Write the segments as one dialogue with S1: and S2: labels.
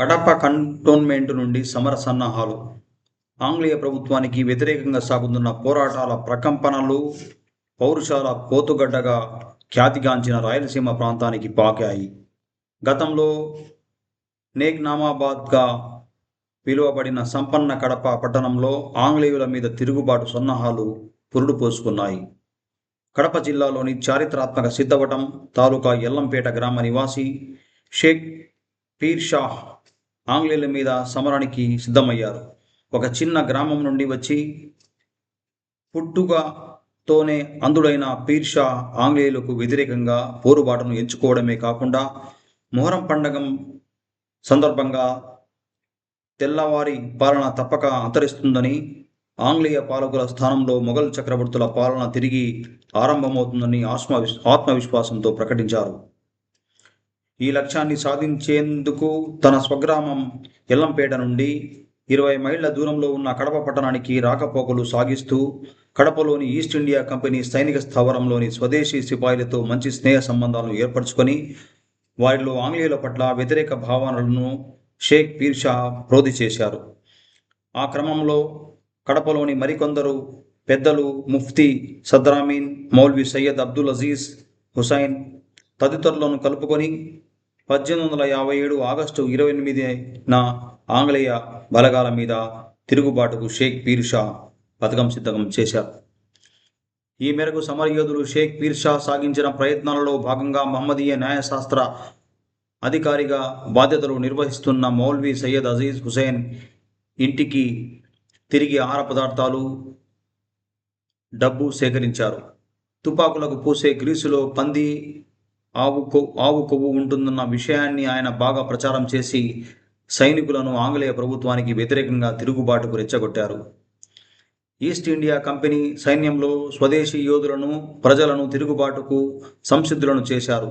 S1: Kadapa cantonment నుండి సమర సన్నాహాలు ఆంగ్లేయ ప్రభుత్వానికి వ్యతిరేకంగా సాగుతున్న పోరాటాల ప్రకంపనలు పౌరుషాల పోతుగడ్డగా ఖ్యాతిగాంచిన రాయలసీమ ప్రాంతానికి పాకాయి. గతంలో నేగ్నామాబాద్గా పిలువబడిన సంపన్న కడప పట్టణంలో ఆంగ్లేయుల మీద తిరుగుబాటు సన్నాహాలు పురుడు పోసుకున్నాయి. కడప జిల్లాలోని చారిత్రాత్మక సిద్ధవటం తాలూకా ఎల్లంపేట గ్రామ నివాసి షేక్ పీర్ షాహ్ ఆంగ్లేయుల మీద సమరానికి సిద్ధమయ్యారు. ఒక చిన్న గ్రామం నుండి వచ్చి పుట్టుకతోనే అందుడైన పీర్షా ఆంగ్లేయులకు వ్యతిరేకంగా పోరుబాటును ఎంచుకోవడమే కాకుండా మొహరం పండగ సందర్భంగా తెల్లవారి పాలన తప్పక అంతరిస్తుందని ఆంగ్లేయ పాలకుల స్థానంలో మొఘల్ చక్రవర్తుల పాలన తిరిగి ఆరంభమవుతుందని ఆత్మ ఆత్మవిశ్వాసంతో ప్రకటించారు. ఈ లక్ష్యాన్ని సాధించేందుకు తన స్వగ్రామం ఎల్లంపేట నుండి ఇరవై మైళ్ళ దూరంలో ఉన్న కడప పట్టణానికి రాకపోకలు సాగిస్తూ కడపలోని ఈస్ట్ ఇండియా కంపెనీ సైనిక స్థావరంలోని స్వదేశీ సిపాయిలతో మంచి స్నేహ సంబంధాలను ఏర్పరచుకొని వారిలో ఆంగ్లేయుల పట్ల వ్యతిరేక భావనలను షేక్ పీర్ షా ప్రోధి చేశారు. ఆ క్రమంలో కడపలోని మరికొందరు పెద్దలు ముఫ్తీ సద్రామీన్ మౌల్వి సయ్యద్ అబ్దుల్ అజీజ్ హుసైన్ తదితరులను కలుపుకొని పద్దెనిమిది వందల యాభై ఏడు ఆగస్టు ఇరవై ఎనిమిదిన ఆంగ్లేయ బలగాల మీద తిరుగుబాటుకు షేక్ పీర్ షా పథకం సిద్ధం చేశారు. ఈ మేరకు సమరయోధులు షేక్ పీర్ షా సాగించిన ప్రయత్నాలలో భాగంగా మహమ్మదీయ న్యాయశాస్త్ర అధికారిగా బాధ్యతలు నిర్వహిస్తున్న మౌల్వీ సయ్యద్ అజీజ్ హుసేన్ ఇంటికి తిరిగి ఆహార పదార్థాలు డబ్బు సేకరించారు. తుపాకులకు పూసే గ్రీసులో పంది ఆవు ఆవు కొవ్వు ఉంటుందన్న విషయాన్ని ఆయన బాగా ప్రచారం చేసి సైనికులను ఆంగ్లేయ ప్రభుత్వానికి వ్యతిరేకంగా తిరుగుబాటుకు రెచ్చగొట్టారు. ఈస్ట్ ఇండియా కంపెనీ సైన్యంలో స్వదేశీ యోధులను ప్రజలను తిరుగుబాటుకు సంసిద్ధులను చేశారు.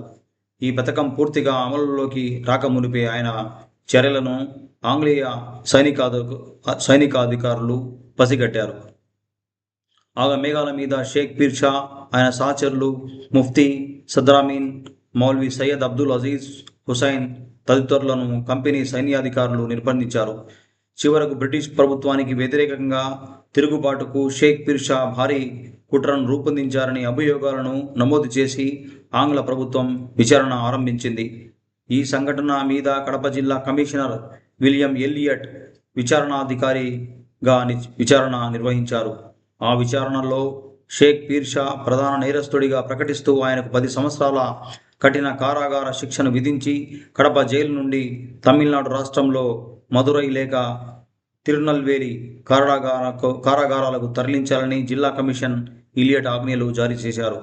S1: ఈ పథకం పూర్తిగా అమలులోకి రాకమునిపే ఆయన చర్యలను ఆంగ్లేయ సైనికాధ సైనికాధికారులు పసిగట్టారు. ఆగ మేఘాల మీద షేక్ పీర్ షా ఆయన సహచరులు ముఫ్తీ సద్రామీన్ మౌల్వీ సయ్యద్ అబ్దుల్ అజీజ్ హుసైన్ తదితరులను కంపెనీ సైన్యాధికారులు నిర్బంధించారు. చివరకు బ్రిటిష్ ప్రభుత్వానికి వ్యతిరేకంగా తిరుగుబాటుకు షేక్ పీర్ షా భారీ కుట్రను రూపొందించారని అభియోగాలను నమోదు చేసి ఆంగ్ల ప్రభుత్వం విచారణ ఆరంభించింది. ఈ సంఘటన మీద కడప జిల్లా కమిషనర్ విలియం ఎల్లియట్ విచారణాధికారిగా విచారణ నిర్వహించారు. ఆ విచారణలో షేక్ పీర్షా ప్రధాన నేరస్తుడిగా ప్రకటిస్తూ ఆయనకు పది సంవత్సరాల కఠిన కారాగార శిక్షను విధించి కడప జైలు నుండి తమిళనాడు రాష్ట్రంలో మదురై లేక తిరునల్వేలి కారాగార కారాగారాలకు తరలించాలని జిల్లా కమిషన్ ఇలియట్ ఆజ్ఞలు జారీ చేశారు.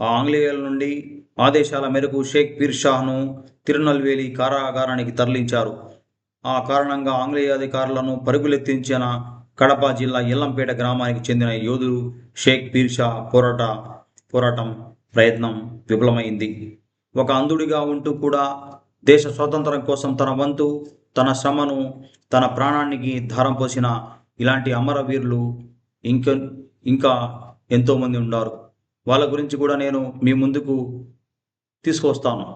S1: ఆ ఆంగ్లేయుల నుండి ఆదేశాల మేరకు షేక్ పీర్షాను తిరునల్వేలి కారాగారానికి తరలించారు. ఆ కారణంగా ఆంగ్లేయ అధికారులను పరుగులెత్తించిన కడప జిల్లా ఎల్లంపేట గ్రామానికి చెందిన యోధుడు షేక్ పీర్షా పోరాట పోరాటం ప్రయత్నం విఫలమైంది. ఒక అంధుడిగా ఉంటూ కూడా దేశ స్వాతంత్రం కోసం తన వంతు తన శ్రమను తన ప్రాణానికి ధారం పోసిన ఇలాంటి అమరవీరులు ఇంక ఇంకా ఎంతోమంది ఉన్నారు వాళ్ళ గురించి కూడా నేను మీ ముందుకు తీసుకొస్తాను